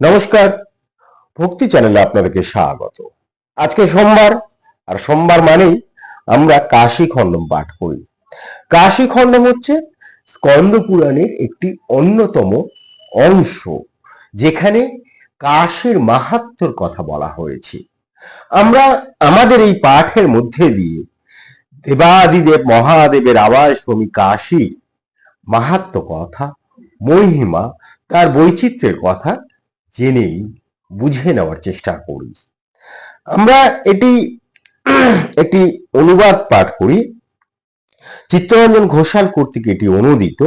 নমস্কার। ভক্তি চ্যানেলে আপনাদেরকে স্বাগত। আজকে সোমবার, আর সোমবার মানেই আমরা কাশী খণ্ডম পাঠ করি। কাশী খণ্ডম হচ্ছে স্কন্দ পুরাণের একটি অন্যতম অংশ, যেখানে কাশীর মাহাত্ম্যর কথা বলা হয়েছে। আমরা আমাদের এই পাঠের মধ্যে দিয়ে দেবাদিদেব মহাদেবের আবাস ভূমি কাশী মাহাত্ম্য কথা, মহিমা, তার বৈচিত্র্যের কথা জেনেই বুঝে নেওয়ার চেষ্টা করি। আমরা এটি একটি অনুবাদ পাঠ করি। চিত্তরঞ্জন ঘোষাল কর্তৃক এটি অনুদিত।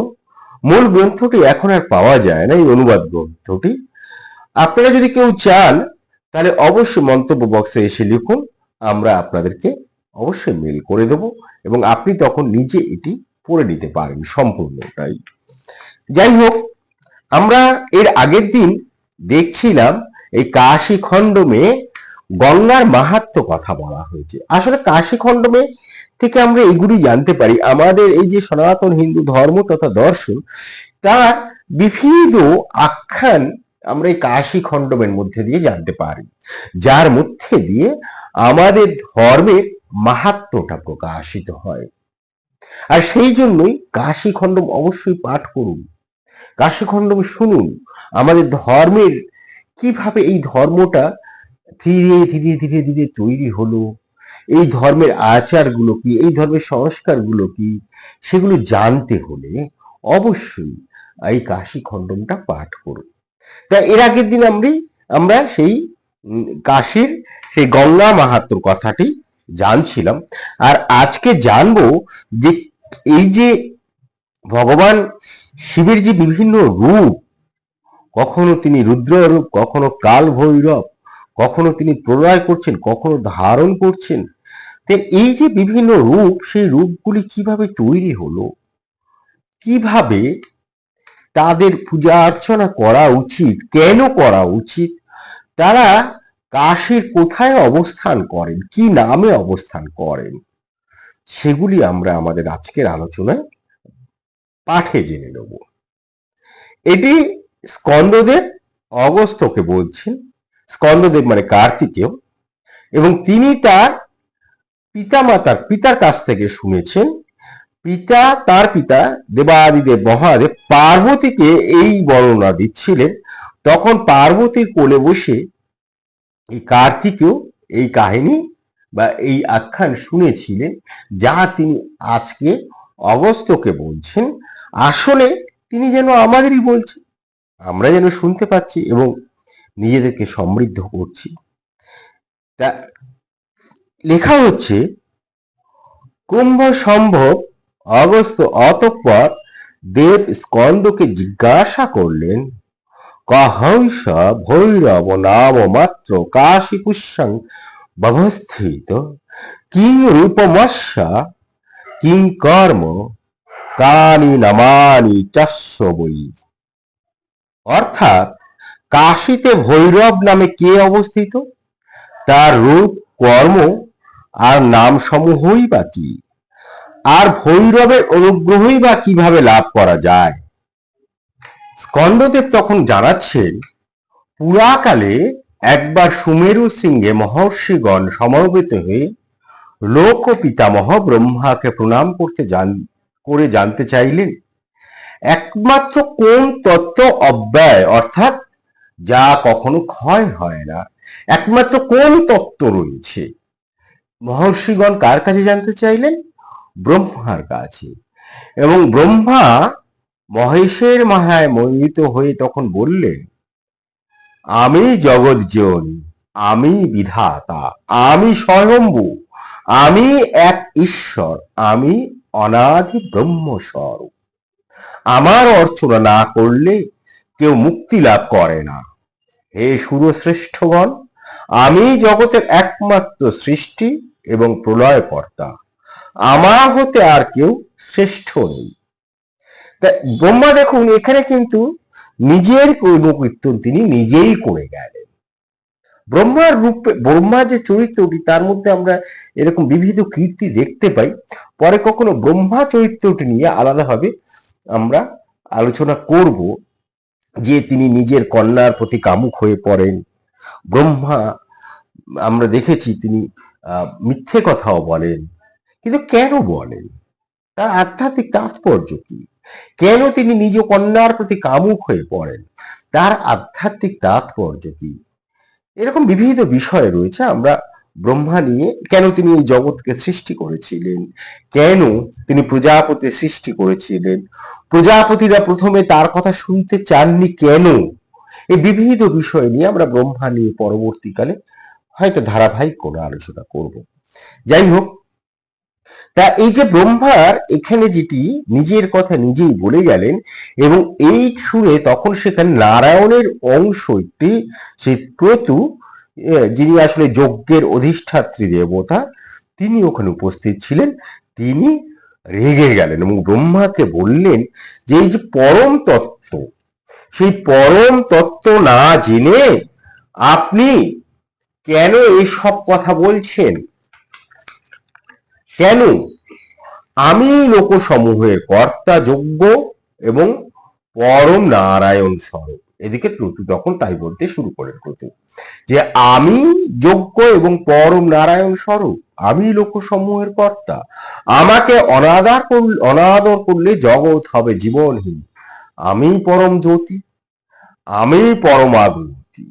মূল গ্রন্থটি এখন আর পাওয়া যায় না এই অনুবাদ গ্রন্থটি। আপনারা যদি কেউ চান, তাহলে অবশ্যই মন্তব্য বক্সে এসে লিখুন। আমরা আপনাদেরকে অবশ্যই মেল করে দেব এবং আপনি তখন নিজে এটি পড়ে নিতে পারেন সম্পূর্ণটাই। যাই হোক, আমরা এর আগের দিন দেখছিলাম এই কাশী খণ্ডমে গঙ্গার মাহাত্ম্য কথা বলা হয়েছে। আসলে কাশী খণ্ডমে থেকে আমরা এগুলি জানতে পারি। আমাদের এই যে সনাতন হিন্দু ধর্ম তথা দর্শন, তার বিবিধ আখ্যান আমরা এই কাশী খণ্ডমের মধ্যে দিয়ে জানতে পারি। যার মধ্যে দিয়ে আমাদের ধর্মের মাহাত্ম্যটা প্রকাশিত হয়। আর সেই জন্যই কাশী খণ্ডম অবশ্যই পাঠ করুন। কাশী শুনুন, আমাদের ধর্মের কীভাবে এই ধর্মটা ধীরে ধীরে ধীরে ধীরে তৈরি হলো? এই ধর্মের আচারগুলো কি, এই ধর্মের সংস্কারগুলো কি, সেগুলো জানতে হলে অবশ্যই এই কাশী খণ্ডমটা পাঠ করুন। তা এর আগের দিন আমরা আমরা সেই কাশীর সেই গঙ্গা মাহাত্ম্যর কথাটি জানছিলাম। আর আজকে জানব যে এই যে ভগবান শিবের যে বিভিন্ন রূপ। কখনো তিনি রুদ্র রূপ কখনো কাল ভৈরব কখনো তিনি প্রলয় করছেন, কখনো ধারণ করছেন। তো এই যে বিভিন্ন রূপ, সেই রূপগুলি কীভাবে তৈরি হলো? কীভাবে তাদের পূজা অর্চনা করা উচিত? কেন করা উচিত? তারা কাশীর কোথায় অবস্থান করেন? কি নামে অবস্থান করেন? সেগুলি আমরা আমাদের আজকের আলোচনায় পাঠে জেনে নেব। এটি স্কন্দদেব অগস্ত্যকে বলছেন। স্কন্দদেব মানে কার্তিকেয়। এবং তিনি তার পিতামাতার, পিতার কাছ থেকে শুনেছেন, পিতা, তার পিতা দেবাদিদেব মহাদেব পার্বতীকে এই বর্ণনা দিচ্ছিলেন। তখন পার্বতীর কোলে বসে এই কার্তিকেও এই কাহিনী বা এই আখ্যান শুনেছিলেন, যা তিনি আজকে অগস্ত্যকে বলছেন। আসলে তিনি যেন আমাদেরই বলছেন আমরা যেন শুনতে পাচ্ছি এবং নিজেদেরকে সমৃদ্ধ করছি। তা, লেখা হচ্ছে, কুম্ভ সম্ভব অগস্ত অতঃপর দেব স্কন্দকে জিজ্ঞাসা করলেন কহৈষ ভৈরব নাম মাত্র কাশী পুষ্যং ব্যবস্থিত, কিং রূপমস্য, কিং কর্ম কানি নামানি চাস্য বই অর্থাৎ কাশীতে ভৈরব নামে কে অবস্থিত? তার রূপ, কর্ম আর নাম সমূহই বা কি? আর ভৈরবের অনুগ্রহই বা কীভাবে লাভ করা যায়? স্কন্দদেব তখন জানাচ্ছেন, পুরাকালে একবার সুমেরু সিংহে মহর্ষিগণ সমবেত হয়ে লোক পিতামহ ব্রহ্মাকে প্রণাম করতে জান করে জানতে চাইলেন একমাত্র কোন তত্ত্ব অব্যয়, অর্থাৎ যা কখনো ক্ষয় হয় না, একমাত্র কোন তত্ত্ব রয়েছে? মহর্ষিগণ কার কাছে জানতে চাইলেন? ব্রহ্মার কাছে। এবং ব্রহ্মা মহেশের মাহায় মোহিত হয়ে তখন বললেন, আমি জগৎ জননী আমি বিধাতা, আমি স্বয়ম্ভু, আমি এক ঈশ্বর, আমি অনাদি ব্রহ্মস্বরূপ আমার অর্চনা না করলে কেউ মুক্তি লাভ করে না। হে সুরশ্রেষ্ঠগণ, আমি জগতের একমাত্র সৃষ্টি এবং প্রলয়কর্তা। আমার হতে আর কেউ শ্রেষ্ঠ নেই। ব্রহ্মা দেখুন, এখানে কিন্তু নিজের কর্মকীর্তন তিনি নিজেই করে গেলেন। ব্রহ্মার রূপে ব্রহ্মা যে চরিত্রটি তার মধ্যে আমরা এরকম বিবিধ কীর্তি দেখতে পাই। পরে কখনো ব্রহ্মা চরিত্রটি নিয়ে আলাদাভাবে আমরা আলোচনা করব, যে তিনি নিজের কন্যার প্রতি কামুক হয়ে পড়েন। ব্রহ্মা, আমরা দেখেছি তিনি মিথ্যে কথাও বলেন। কিন্তু কেন বলেন? তার আধ্যাত্মিক তাৎপর্য কি? কেন তিনি নিজ কন্যার প্রতি কামুক হয়ে পড়েন? তার আধ্যাত্মিক তাৎপর্য কি? এরকম বিবিধ বিষয় রয়েছে। আমরা ব্রহ্মা নিয়ে কেন তিনি এই জগৎকে সৃষ্টি করেছিলেন? কেন তিনি প্রজাপতি সৃষ্টি করেছিলেন? প্রজাপতিরা প্রথমে তার কথা শুনতে চাননি কেন? এই বিবিধ বিষয় নিয়ে আমরা ব্রহ্মা নিয়ে পরবর্তীকালে হয়তো ধারাবাহিক কোনো আলোচনা করব। যাই হোক তা এই যে ব্রহ্মার এখানে যেটি নিজের কথা নিজেই বলে গেলেন এবং এই সুরে তখন সেখানে নারায়ণের অংশ একটি, সেই ক্রতু যিনি আসলে যজ্ঞের অধিষ্ঠাত্রী দেবতা, তিনি ওখানে উপস্থিত ছিলেন। তিনি রেগে গেলেন এবং ব্রহ্মাকে বললেন যে এই যে পরম তত্ত্ব, সেই পরম তত্ত্ব না জেনে আপনি কেন এই সব কথা বলছেন? কেন? আমি লোকসমূহের কর্তা যোগ্য এবং পরম নারায়ণ স্বরূপ। এদিকে ত্রুতু তখন তাই বলতে শুরু করেন ক্রতু যে আমি যোগ্য এবং পরম নারায়ণ স্বরূপ, আমি লোকসমূহের কর্তা। আমাকে অনাদার করলে, অনাদর করলে জগৎ হবে জীবনহীন। আমি পরম জ্যোতি, আমি পরমাগতি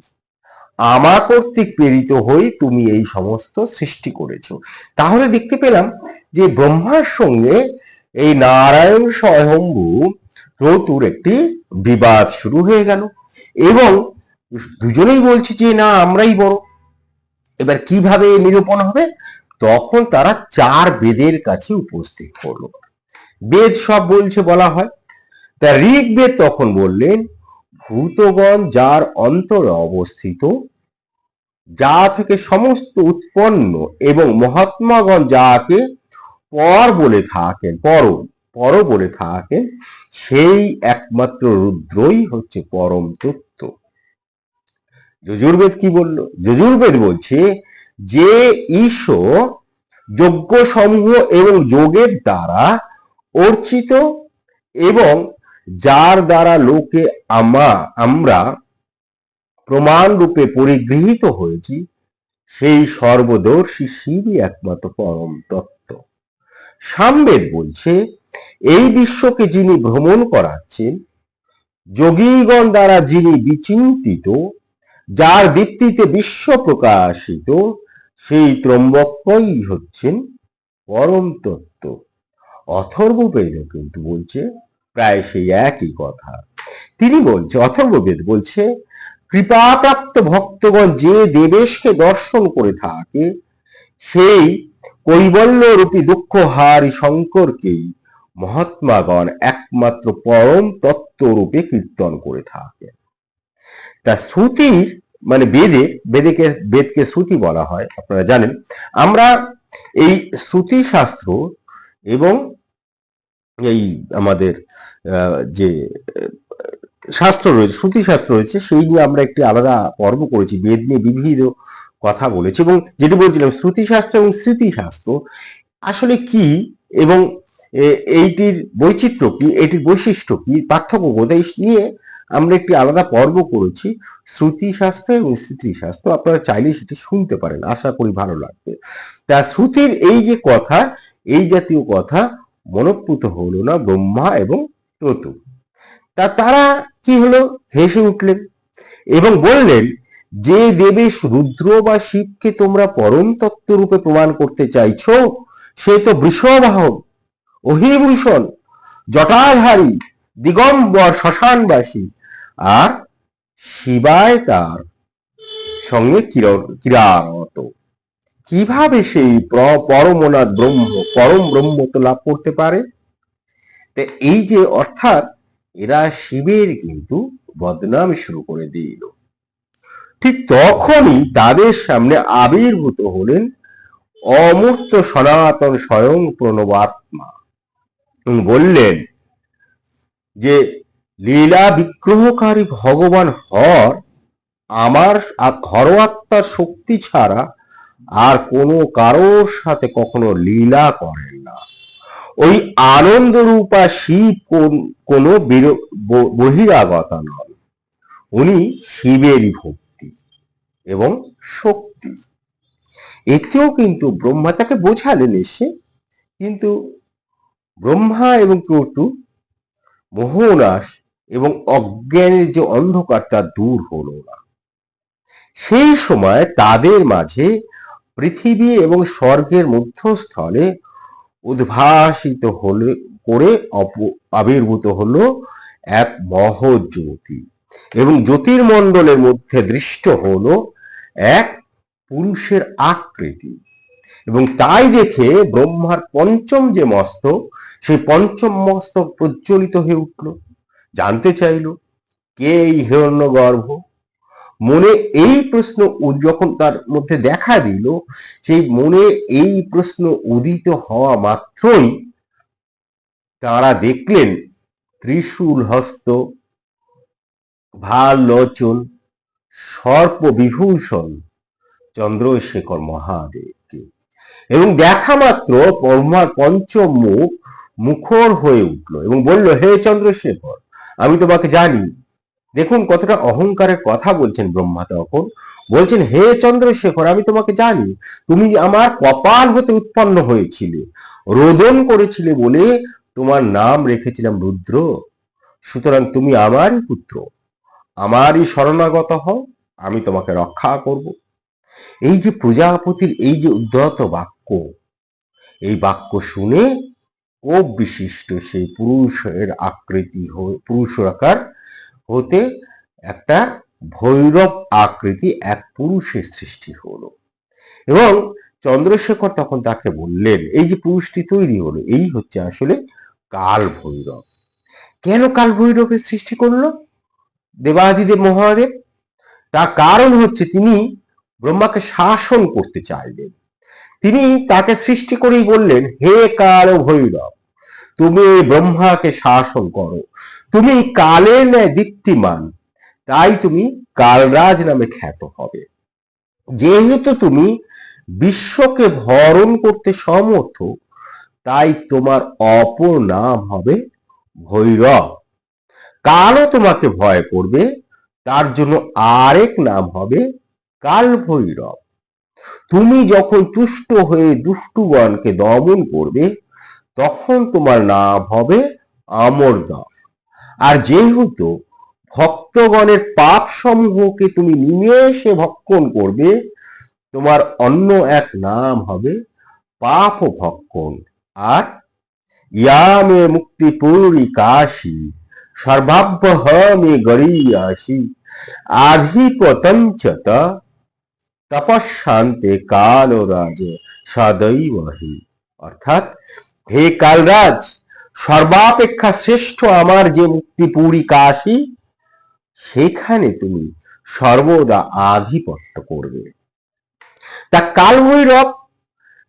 আমা কর্তৃক প্রেরিত হই তুমি এই সমস্ত সৃষ্টি করেছ। তাহলে দেখতে পেলাম যে ব্রহ্মার সঙ্গে এই নারায়ণ স্বয়ম্ভু রতুর একটি বিবাদ শুরু হয়ে গেল। এবং দুজনেই বলছে যে, না, আমরাই বড়। এবার কীভাবে নিরূপণ হবে? তখন তারা চার বেদের কাছে উপস্থিত হলো। বেদ সব বলছে বলা হয়। তা ঋগ্বেদ তখন বললেন ভূতগণ যার অন্তরে অবস্থিত, যা থেকে সমস্ত উৎপন্ন এবং মহাত্মাগণ যাকে পর বলে থাকেন, পর পর বলে থাকেন, সেই একমাত্র রুদ্রই হচ্ছে পরম তত্ত্ব। যজুর্বেদ কি বলল? যজুর্বেদ বলছে যে ঈশ যজ্ঞ সমূহ এবং যোগের দ্বারা অর্চিত এবং যার দ্বারা লোকে আমা, আমরা প্রমাণ রূপে পরিগৃহীত হয়েছি, সেই সর্বদর্শী শিবই একমাত্র পরম তত্ত্ব। সামবেদ বলছে, এই বিশ্বকে যিনি ভ্রমণ করাচ্ছেন, যোগীগণ দ্বারা যিনি বিচিন্তিত, যার দীপ্তিতে বিশ্ব প্রকাশিত, সেই ত্রম্বকই হচ্ছেন পরম তত্ত্ব। অথর্ববেদও কিন্তু বলছে প্রায় সেই একই কথা। তিনি বলছে, অথর্ববেদ বলছে, কৃপাপ্রাপ্ত ভক্তগণ যে দেবেশকে দর্শন করে থাকে, সেই কৈবল্য রূপী দুঃখহারী শঙ্করকেই মহাত্মাগণ একমাত্র পরম তত্ত্ব রূপে কীর্তন করে থাকে তা শ্রুতির মানে বেদে, বেদেকে, বেদকে শ্রুতি বলা হয়, আপনারা জানেন। আমরা এই শ্রুতি শাস্ত্র এবং এই আমাদের যে শাস্ত্র রয়েছে শ্রুতি শাস্ত্র রয়েছে, সেই নিয়ে আমরা একটি আলাদা পর্ব করেছি, বেদ নিয়ে বিবিধ কথা বলেছি এবং যেটি বলছিলাম শ্রুতি শাস্ত্র এবং স্মৃতিশাস্ত্র আসলে কি এবং এইটির বৈচিত্র্য কি, এটির বৈশিষ্ট্য কি, পার্থক্য কোথায় নিয়ে আমরা একটি আলাদা পর্ব করেছি শ্রুতি শাস্ত্র এবং স্মৃতি শাস্ত্র আপনারা চাইলে সেটি শুনতে পারেন, আশা করি ভালো লাগবে। তা শ্রুতির এই যে কথা, এই জাতীয় কথা মনপ্রুত হলো না ব্রহ্মা এবং ক্রতু তা তারা কি হলো? হেসে উঠলেন এবং বললেন, যে দেবেশ রুদ্র বা শিবকে তোমরা পরম তত্ত্ব রূপে প্রমাণ করতে চাইছো, সে তো বৃষবাহন অহিভূষণ জটাধারী, দিগম্বর শ্মশানবাসী, আর শিবায় তার সঙ্গে কির- কিরারত। কীভাবে সেই প্র- পরমনাথ ব্রহ্ম, পরম ব্রহ্ম তো লাভ করতে পারে? এই যে অর্থাৎ এরা শিবের কিন্তু বদনাম শুরু করে দিল। ঠিক তখনই তাদের সামনে আবির্ভূত হলেন অমূর্ত সনাতন স্বয়ং প্রণবাত্মা বললেন যে, লীলা বিগ্রহকারী ভগবান হর, আমার হর আত্মার শক্তি ছাড়া আর কোনো কারোর সাথে কখনো লীলা করেন না। ওই আনন্দ রূপা শিব কোন- বহিরাগতা নন। উনি শিবেরই ভক্তি এবং শক্তি। এতেও কিন্তু ব্রহ্মা তাকে বোঝালেন এসে, কিন্তু ব্রহ্মা এবং কেতু মোহনাশ এবং অজ্ঞানের যে অন্ধকার তা দূর হলো না। সেই সময় তাদের মাঝে পৃথিবী এবং স্বর্গের মধ্যস্থলে উদ্ভাসিত হলে, করে আবির্ভূত হলো এক মহজ্যোতি এবং জ্যোতির্মণ্ডলের মধ্যে দৃষ্ট হলো এক পুরুষের আকৃতি। এবং তাই দেখে ব্রহ্মার পঞ্চম যে মস্তক, সেই পঞ্চম মস্তক প্রজ্বলিত হয়ে উঠল। জানতে চাইল, কে এই হিরণ্য গর্ভ মনে এই প্রশ্ন যখন তার মধ্যে দেখা দিল, সেই মনে এই প্রশ্ন উদিত হওয়া মাত্রই তারা দেখলেন ত্রিশূল হস্ত ভালো লোচন, সর্প বিভূষণ চন্দ্রশেখর মহাদেবকে। এবং দেখা মাত্র ব্রহ্মার পঞ্চম মুখ মুখর হয়ে উঠল এবং বলল, হে চন্দ্রশেখর, আমি তোমাকে জানি দেখুন কতটা অহংকারের কথা বলছেন ব্রহ্মা তখন। বলছেন, হে চন্দ্রশেখর, আমি তোমাকে জানি, তুমি আমার কপাল হতে উৎপন্ন হয়েছিলে। রোদন করেছিলে বলে তোমার নাম রেখেছিলাম রুদ্র। সুতরাং তুমি আমারই পুত্র। আমারই শরণাগত হও, আমি তোমাকে রক্ষা করব। এই যে প্রজাপতির এই যে উদ্ধত বাক্য, এই বাক্য শুনে ও বিশিষ্ট সেই পুরুষের আকৃতি হয়ে, পুরুষাকার হতে একটা ভৈরব আকৃতি এক পুরুষের সৃষ্টি হলো। এবং চন্দ্রশেখর তখন তাকে বললেন, এই যে পুরুষটি তৈরি হলো, এই হচ্ছে আসলে কাল ভৈরব। কেন কাল ভৈরবের সৃষ্টি করল? দেবাদিদেব মহাদেব, তার কারণ হচ্ছে তিনি ব্রহ্মাকে শাসন করতে চাইলেন। তিনি তাকে সৃষ্টি করেই বললেন, হে কাল ভৈরব, তুমি ব্রহ্মাকে শাসন করো। তুমি কালের ন্যায় দীপ্তিমান, তাই তুমি কালরাজ নামে খ্যাত হবে। যেহেতু তুমি বিশ্বকে ভরণ করতে সমর্থ, তাই তোমার অপর নাম হবে ভৈরব। কালও তোমাকে ভয় করবে, তার জন্য আরেক নাম হবে কাল ভৈরব তুমি যখন তুষ্ট হয়ে দুষ্টুগণকে দমন করবে, তখন তোমার নাম হবে আমরদম আর যেহেতু ভক্তগণের পাপ সমূহকে তুমি নিমেষে ভক্ষণ করবে, তোমার অন্য এক নাম হবে পাপ ভক্ষণ। আর ইয়ামে মুক্তি পুরী কাশী সর্বাভ্যহমে গড়িয়াসি আধিপতঞ্চত তপশান্তে কাল রাজ সদৈবহি অর্থাৎ, হে কালরাজ সর্বাপেক্ষা শ্রেষ্ঠ আমার যে মুক্তিপুরী কাশী, সেখানে তুমি সর্বদা আধিপত্য করবে। তা কাল ভৈরব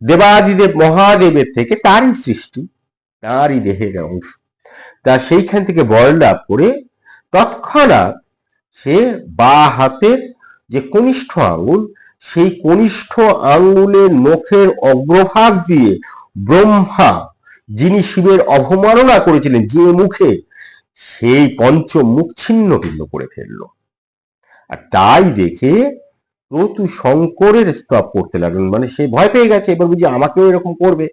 দেবাদিদেব, মহাদেবের থেকে তারই সৃষ্টি, তারই দেহের অংশ। তা সেইখান থেকে বল লাভ করে তৎক্ষণাৎ সে বা হাতের যে কনিষ্ঠ আঙ্গুল সেই কনিষ্ঠ আঙ্গুলের নখের অগ্রভাগ দিয়ে ব্রহ্মা যিনি শিবের অবমাননা করেছিলেন যে মুখে, সেই পঞ্চম মুখ ছিন্ন ভিন্ন করে ফেলল। আর তাই দেখে প্রতু শঙ্করের স্তব করতে লাগলেন। মানে সে ভয় পেয়ে গেছে, এবার বুঝি আমাকেও এরকম করবে।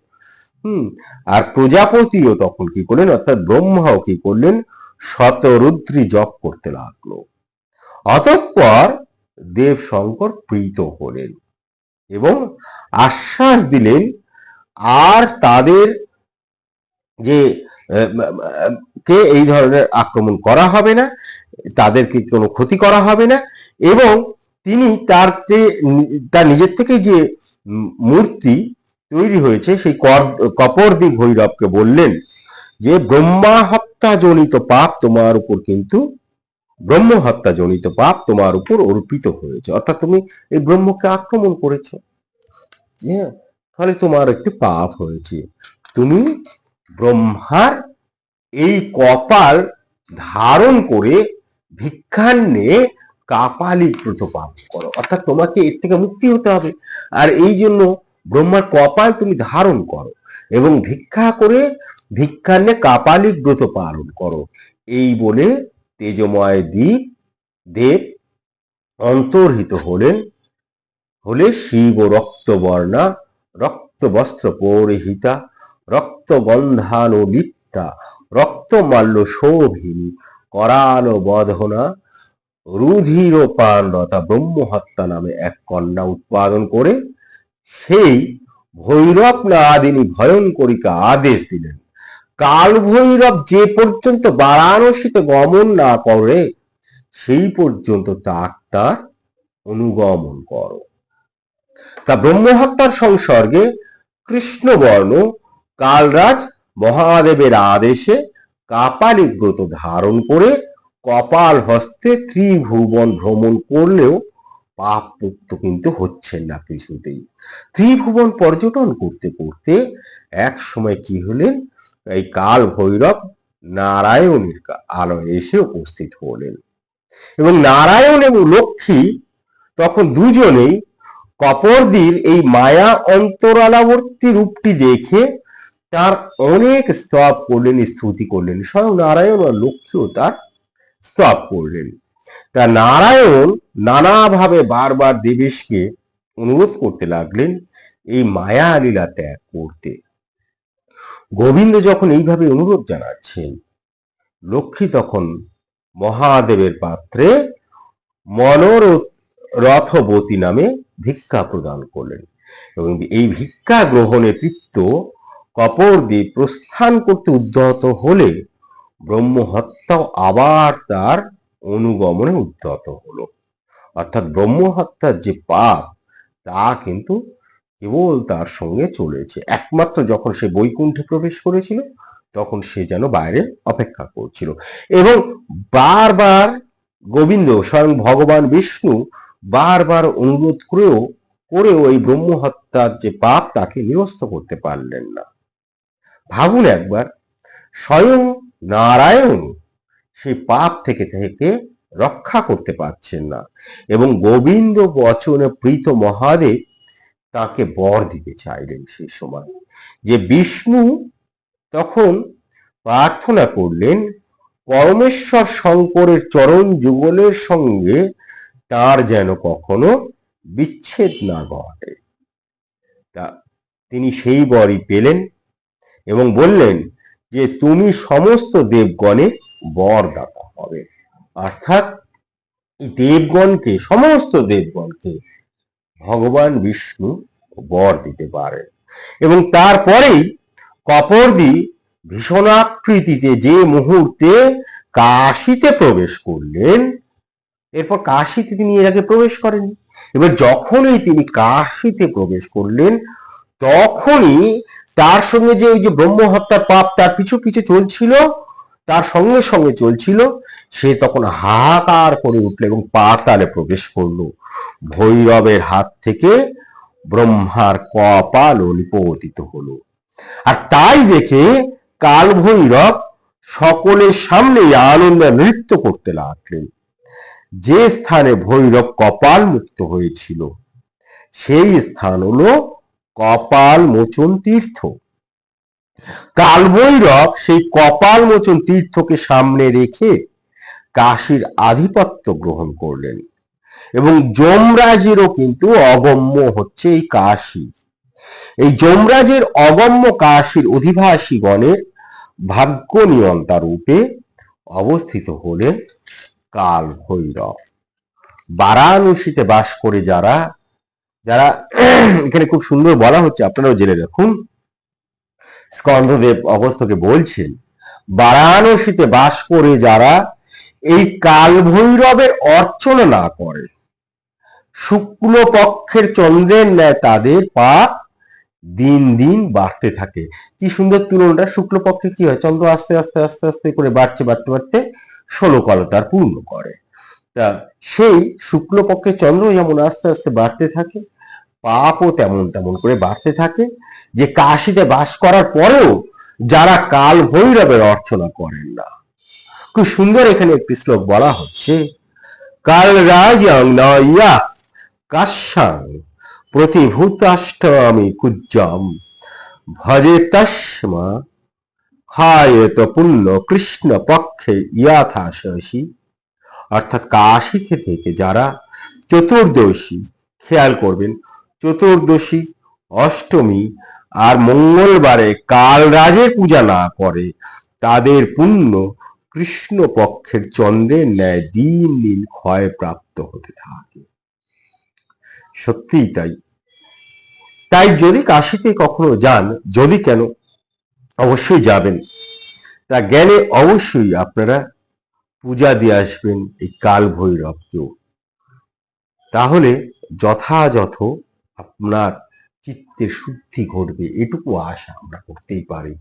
হুম, আর প্রজাপতিও তখন কি করলেন, অর্থাৎ ব্রহ্মাও কি করলেন, শতরুদ্রি জপ করতে লাগল। অতঃপর দেব শঙ্কর প্রীত হলেন এবং আশ্বাস দিলেন, আর তাদের যে কে এই ধরনের আক্রমণ করা হবে না, তাদেরকে কোনো ক্ষতি করা হবে না, এবং তিনি তার তার নিজের থেকে যে মূর্তি তৈরি হয়েছে, সেই কপরদি ভৈরবকে বললেন যে ব্রহ্মা হত্যা জনিত পাপ তোমার উপর কিন্তু ব্রহ্ম হত্যা জনিত পাপ তোমার উপর অর্পিত হয়েছে। অর্থাৎ তুমি এই ব্রহ্মকে আক্রমণ করেছ। হ্যাঁ ফলে তোমার একটি পাপ হয়েছে। তুমি ব্রহ্মার এই কপাল ধারণ করে ভিক্ষান্নে কাপালি ব্রত পালন করো। অর্থাৎ তোমাকে এর থেকে মুক্তি হতে হবে। আর এই জন্য ব্রহ্মার কপাল তুমি ধারণ করো এবং ভিক্ষা করে ভিক্ষান্নে কাপালিক ব্রত পালন করো। এই বলে তেজময় দ্বীপ দেব অন্তর্হিত হলেন। হলে শিব রক্তবর্ণা, রক্তবস্ত্র পরিহিতা রক্তগন্ধানুলিপ্তা রক্তমাল্য শোভিনী করাল বধনা রুধির পানরতা ব্রহ্মহত্যা নামে এক কন্যা উৎপাদন করে সেই ভৈরব নাদিনী ভয়ঙ্করীকে আদেশ দিলেন, কাল ভৈরব যে পর্যন্ত বারাণসীতে গমন না করে, সেই পর্যন্ত তাক তার অনুগমন করো। তা ব্রহ্মহত্যার সংসর্গে কৃষ্ণবর্ণ কালরাজ মহাদেবের আদেশে কাপালিক ব্রত ধারণ করে কপাল হস্তে ত্রিভুবন ভ্রমণ করলেও পাপ মুক্ত কিন্তু হচ্ছেন না কিছুতেই ত্রিভুবন পর্যটন করতে করতে এক সময় কি হলেন? এই কাল ভৈরব নারায়ণের আলোয় এসে উপস্থিত হলেন। এবং নারায়ণ এবং লক্ষ্মী তখন দুজনেই কপরদির এই মায়া অন্তরালাবর্তী রূপটি দেখে তার অনেক স্তব করলেন, স্তুতি করলেন। স্বয়ং নারায়ণ আর লক্ষ্মীও তার স্তব করলেন। তা নারায়ণ নানাভাবে বারবার দেবেশকে অনুরোধ করতে লাগলেন, এই মায়া লীলা ত্যাগ করতে। গোবিন্দ যখন এইভাবে অনুরোধ জানাচ্ছেন, লক্ষ্মী তখন মহাদেবের পাত্রে মনোরথবতী নামে ভিক্ষা প্রদান করলেন। এবং এই ভিক্ষা গ্রহণে তৃপ্ত কপরদি প্রস্থান করতে উদ্যত হলে ব্রহ্মহত্যাও আবার তার অনুগমনে উদ্যত হলো। অর্থাৎ ব্রহ্মহত্যার যে পাপ, তা কিন্তু কেবল তার সঙ্গে চলেছে। একমাত্র যখন সে বৈকুণ্ঠে প্রবেশ করেছিল, তখন সে যেন বাইরে অপেক্ষা করছিল। এবং বারবার গোবিন্দ স্বয়ং ভগবান বিষ্ণু বারবার অনুরোধ করেও করেও এই ব্রহ্মহত্যার যে পাপ, তাকে নিরস্ত করতে পারলেন না। ভাবুন একবার, স্বয়ং নারায়ণ সেই পাপ থেকে থেকে রক্ষা করতে পারছেন না এবং গোবিন্দ বচনে প্রীত মহাদেব তাকে বর দিতে চাইলেন সেই সময়। যে বিষ্ণু তখন প্রার্থনা করলেন, পরমেশ্বর শঙ্করের চরণ যুগলের সঙ্গে তার যেন কখনো বিচ্ছেদ না ঘটে। তা তিনি সেই বরই পেলেন। এবং বললেন যে তুমি সমস্ত দেবগণের বরদাতা হবে। অর্থাৎ দেবগণকে, সমস্ত দেবগণকে ভগবান বিষ্ণু বর দিতে পারেন এবং তারপরেই কপরদি ভীষণাকৃতিতে যে মুহূর্তে কাশিতে প্রবেশ করলেন, এরপর কাশিতে তিনি এর আগে প্রবেশ করেন এবার যখনই তিনি কাশিতে প্রবেশ করলেন, তখনই তার সঙ্গে যে ওই যে ব্রহ্ম হত্যার পাপ তার পিছু পিছু চলছিল, তার সঙ্গে সঙ্গে চলছিল, সে তখন হাহাকার করে উঠল এবং পাতালে প্রবেশ করল। ভৈরবের হাত থেকে ব্রহ্মার কপাল নিপতিত হলো। আর তাই দেখে কাল ভৈরব সকলের সামনে আনন্দ নৃত্য করতে লাগলেন। যে স্থানে ভৈরব কপাল মুক্ত হয়েছিল, সেই স্থান হলো কপাল মোচন তীর্থ। কালভৈরব সেই কপাল মোচন তীর্থকে সামনে রেখে কাশীর আধিপত্য গ্রহণ করলেন এবং যমরাজেরও কিন্তু অগম্য হচ্ছে এই কাশী। এই যমরাজের অগম্য কাশীর অধিবাসী গণের ভাগ্য নিয়ন্তা রূপে অবস্থিত হলেন কাল ভৈরব বারাণসীতে বাস করে যারা যারা এখানে খুব সুন্দর বলা হচ্ছে, আপনারাও জেনে রাখুন স্কন্ধদেব অগস্ত্যকে বলছেন, বারাণসীতে বাস করে যারা এই কাল ভৈরবের অর্চনা না করে শুক্ল পক্ষের চন্দ্রের ন্যায় তাদের পা দিন দিন বাড়তে থাকে। কি সুন্দর তুলনাটা, শুক্লপক্ষে কি হয়? চন্দ্র আস্তে আস্তে আস্তে আস্তে করে বাড়ছে, বাড়তে বাড়তে ষোলো কলতার পূর্ণ করে। তা সেই শুক্লপক্ষে চন্দ্র যেমন আস্তে আস্তে বাড়তে থাকে পাপও তেমন তেমন করে বাড়তে থাকে। যে কাশিতে বাস করার পরেও যারা কাল ভৈরবের অর্চনা করেন না। খুব সুন্দর এখানে একটি শ্লোক বলা হচ্ছে, কাল রাজাং নয়া কাশ্যাং প্রতিভূতাষ্টমী কুজ্জম। ভজে তস্মা খায়ত পুণ্য কৃষ্ণ পক্ষে ইয়াথা শশী অর্থাৎ কাশিকে থেকে যারা চতুর্দশী খেয়াল করবেন চতুর্দশী, অষ্টমী আর মঙ্গলবারে কালরাজের পূজা না করে, তাদের পুণ্য কৃষ্ণ পক্ষের চন্দ্রের ন্যায় দিন দিন ক্ষয় প্রাপ্ত হতে থাকে। সত্যিই তাই। তাই যদি কাশিতে কখনো যান, যদি কেন, অবশ্যই যাবেন। তা জ্ঞানে অবশ্যই আপনারা পূজা দিয়ে আসবেন এই কাল ভৈরবকেও তাহলে যথাযথ আপনার চিত্তে শুদ্ধি ঘটবে এটুকু আশা আমরা করতেই পারি।